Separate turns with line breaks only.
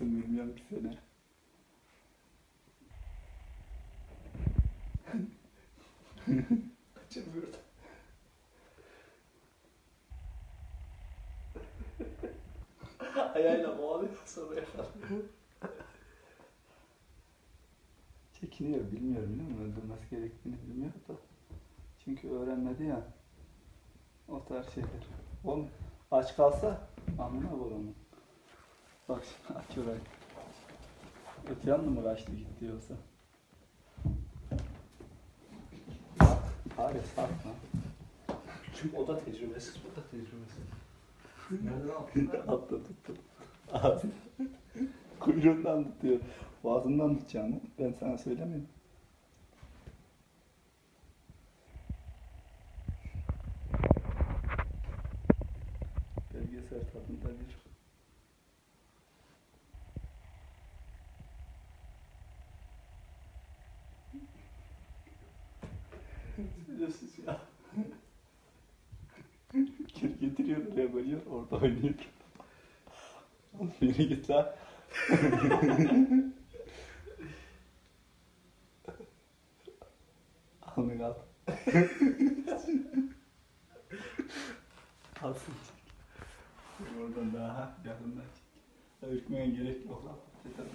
bilmiyorum ki seni.
Kaçırmıyor da. Ayağıyla boğalıyor sonra.
Çekiniyor bilmiyor biliyor musun? Öldürmesi gerektiğini bilmiyor da. Çünkü öğrenmedi ya. O tarz şeyler. Oğlum aç kalsa amına var onu. Bak aç orayı. Öte yanına mı kaçtı gitti yoksa? Hayır satma.
Çünkü o da tecrübesiz, bu da tecrübesiz. Nereden aldın?
Atla tuttu. Abi. Kuyruğundan tutuyor. Boğazından tutacağını ben sana söylemiyorum. Belgesel tadında bir
Tecrübesiz ya.
Geri getiriyor oraya koyuyor orada oynuyor. Yürü git lan. Alnı kal. Kalsın çek. Oradan daha yakından çek. Ürkmeye gerek yok lan. Yeter.